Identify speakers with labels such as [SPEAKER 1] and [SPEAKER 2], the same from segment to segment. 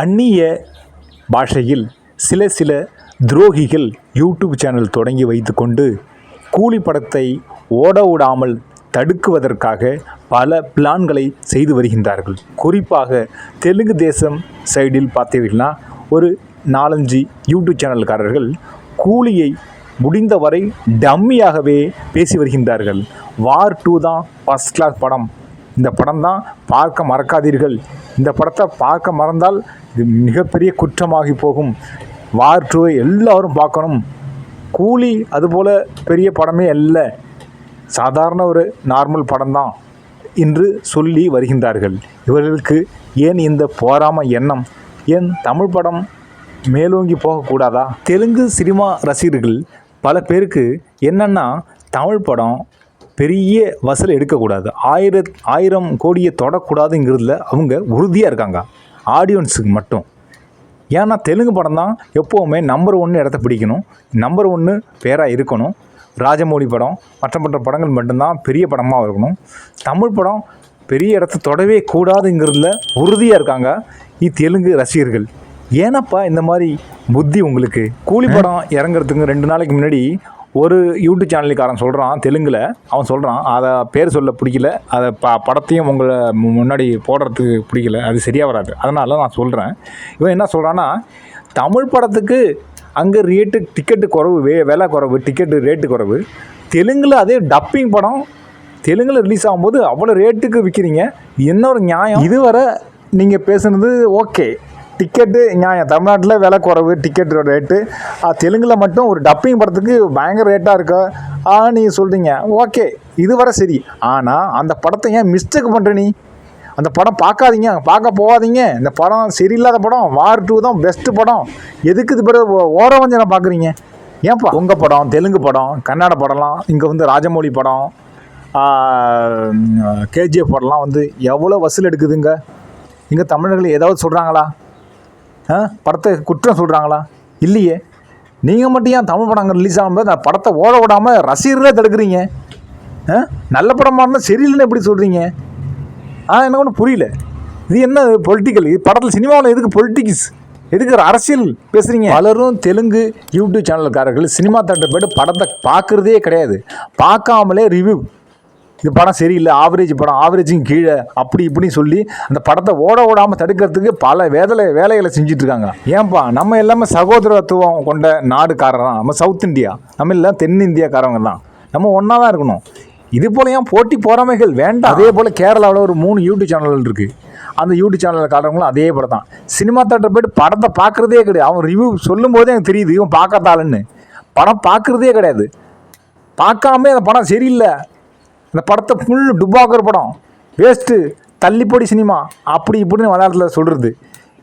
[SPEAKER 1] அந்நிய பாஷையில் சில சில துரோகிகள் யூடியூப் சேனல் தொடங்கி வைத்துக்கொண்டு கூலி படத்தை ஓட விடாமல் தடுக்குவதற்காக பல பிளான்களை செய்து வருகின்றார்கள். குறிப்பாக தெலுங்கு தேசம் சைடில் பார்த்தீர்கள்னா ஒரு நாலஞ்சு யூடியூப் சேனல்காரர்கள் கூலியை முடிந்தவரை டம்மியாகவே பேசி வருகின்றார்கள். வார் டூ தான் ஃபஸ்ட் கிளாஸ் படம். இந்த படம் தான் பார்க்க மறக்காதீர்கள். இந்த படத்தை பார்க்க மறந்தால் இது மிகப்பெரிய குற்றமாகி போகும். வார் டூவை எல்லாரும் பார்க்கணும். கூலி அதுபோல் பெரிய படமே அல்ல. சாதாரண ஒரு நார்மல் படம்தான் என்று சொல்லி வருகின்றார்கள். இவர்களுக்கு ஏன் இந்த போராம எண்ணம்? ஏன் தமிழ் படம் மேலோங்கி போகக்கூடாதா? தெலுங்கு சினிமா ரசிகர்கள் பல பேருக்கு என்னென்னா தமிழ் படம் பெரிய வசூல் எடுக்கக்கூடாது. ஆயிர ஆயிரம் கோடியை தொடக்கூடாதுங்கிறதுல அவங்க உறுதியாக இருக்காங்க. ஆடியன்ஸுக்கு மட்டும். ஏன்னா தெலுங்கு படம் தான் எப்போவுமே நம்பர் ஒன்று இடத்த பிடிக்கணும். நம்பர் ஒன்று பேராக இருக்கணும். ராஜமௌழி படம் மற்ற மற்ற படங்கள் மட்டும்தான் பெரிய படமாக இருக்கணும். தமிழ் படம் பெரிய இடத்த தொடவே கூடாதுங்கிறதுல உறுதியாக இருக்காங்க தெலுங்கு ரசிகர்கள். ஏனப்பா இந்த மாதிரி புத்தி உங்களுக்கு? கூலி படம் இறங்குறதுக்கு ரெண்டு நாளைக்கு முன்னாடி ஒரு யூடியூப் சேனலுக்காரன் சொல்கிறான் தெலுங்கில். அவன் சொல்கிறான் அதை பேர் சொல்ல பிடிக்கல. அதை ப படத்தையும் உங்களை முன்னாடி போடுறதுக்கு பிடிக்கல. அது சரியாக வராது. அதனால நான் சொல்கிறேன் இவன் என்ன சொல்கிறான்னா தமிழ் படத்துக்கு அங்கே ரேட்டு டிக்கெட்டு குறவு வே விலை குறவு டிக்கெட்டு ரேட்டு குறவு. தெலுங்கில் அதே டப்பிங் படம் தெலுங்கில் ரிலீஸ் ஆகும்போது அவ்வளோ ரேட்டுக்கு விற்கிறீங்க என்ன ஒரு நியாயம்? இதுவரை நீங்கள் பேசுனது ஓகே டிக்கெட்டு நியாயம். தமிழ்நாட்டில் விலை குறைவு டிக்கெட் ரேட்டு தெலுங்கில் மட்டும் ஒரு டப்பிங் படத்துக்கு பயங்கர ரேட்டாக இருக்கா. ஆ நீங்கள் சொல்கிறீங்க ஓகே இதுவரை சரி. ஆனால் அந்த படத்தை ஏன் மிஸ்டேக் பண்ணுற நீ? அந்த படம் பார்க்காதீங்க. பார்க்க போகாதீங்க. இந்த படம் சரியில்லாத படம். வார் டூ தான் பெஸ்ட்டு படம். எதுக்கு இது பிறகு ஓரவஞ்சனை பார்க்குறீங்க? ஏன்ப்பா உங்கள் படம் தெலுங்கு படம் கன்னட படம்லாம் இங்கே வந்து ராஜமௌழி படம் கேஜிஎஃப் படம்லாம் வந்து எவ்வளோ வசூல் எடுக்குதுங்க? இங்கே தமிழர்கள் ஏதாவது சொல்கிறாங்களா படத்தை குற்றம் சொல்கிறாங்களா இல்லையே. நீங்கள் மட்டும் ஏன் தமிழ் படம் ரிலீஸ் ஆகும்போது அந்த படத்தை ஓட விடாமல் ரசிகர்களே தடுக்கிறீங்க? ஆ? நல்ல படமாக இருந்தால் சரியில்லைன்னு எப்படி சொல்கிறீங்க ஆ எனக்கு ஒன்றும் புரியல. இது என்ன பொலிட்டிக்கல் இது படத்தில் சினிமாவில் எதுக்கு பொலிட்டிக்ஸ் எதுக்கு அரசியல் பேசுகிறீங்க பலரும் தெலுங்கு யூடியூப் சேனல்காரர்கள் சினிமா தேட்டர் போய்ட்டு படத்தை பார்க்குறதே கிடையாது. பார்க்காமலே ரிவ்யூ இது படம் சரியில்லை ஆவரேஜ் படம் ஆவரேஜும் கீழே அப்படி இப்படின்னு சொல்லி அந்த படத்தை ஓட ஓடாமல் தடுக்கிறதுக்கு பல வேதலை வேலைகளை செஞ்சுட்டு இருக்காங்க ஏன்பா நம்ம எல்லாமே சகோதரத்துவம் கொண்ட நாடுக்காரர் தான் நம்ம சவுத் இந்தியா. நம்ம எல்லாம் தென்னிந்தியாக்காரவங்க தான். நம்ம ஒன்றா தான் இருக்கணும். இது போல ஏன் போட்டி பொறாமைகள்? வேண்டாம். அதே போல் கேரளாவில் ஒரு மூணு யூடியூப் சேனல் இருக்குது அந்த யூடியூப் சேனலில் காட்டுறவங்களும் அதே படம் தான். சினிமா தேட்டர் போய்ட்டு படத்தை பார்க்குறதே கிடையாது. அவன் ரிவ்யூ சொல்லும் போதே எனக்கு தெரியுது இவன் பார்க்கறதாளுன்னு படம் பார்க்குறதே கிடையாது. பார்க்காம அந்த படம் சரியில்லை. அந்த படத்தை ஃபுல் டுபாக்குற படம். வேஸ்ட்டு தள்ளிப்போடி சினிமா அப்படி இப்படின்னு மலையாளத்தில் சொல்கிறது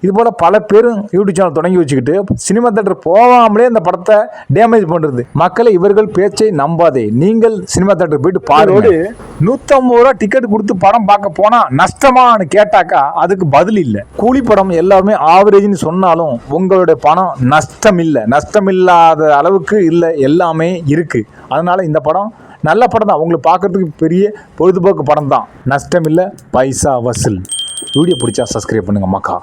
[SPEAKER 1] இது போல் பல பேரும் யூடியூப் சேனல் தொடங்கி வச்சுக்கிட்டு சினிமா தேட்டர் போகாமலே இந்த படத்தை டேமேஜ் பண்ணுறது மக்களை இவர்கள் பேச்சை நம்பாதே. நீங்கள் சினிமா தேட்டர் போயிட்டு பாருங்க. நூற்றம்பது ரூபா டிக்கெட் கொடுத்து படம் பார்க்க போனால் நஷ்டமான்னு கேட்டாக்கா அதுக்கு பதில் இல்லை. கூலி படம் எல்லாருமே ஆவரேஜ்னு சொன்னாலும் உங்களுடைய பணம் நஷ்டம் இல்லை நஷ்டம் இல்லாத அளவுக்கு இல்லை. எல்லாமே இருக்குது அதனால் இந்த படம் நல்ல படம் தான். உங்களுக்கு பார்க்குறதுக்கு பெரிய பொழுதுபோக்கு படம் தான் நஷ்டம் இல்லை பைசா வசூல். வீடியோ பிடிச்சா சப்ஸ்கிரைப் பண்ணுங்க மக்கா.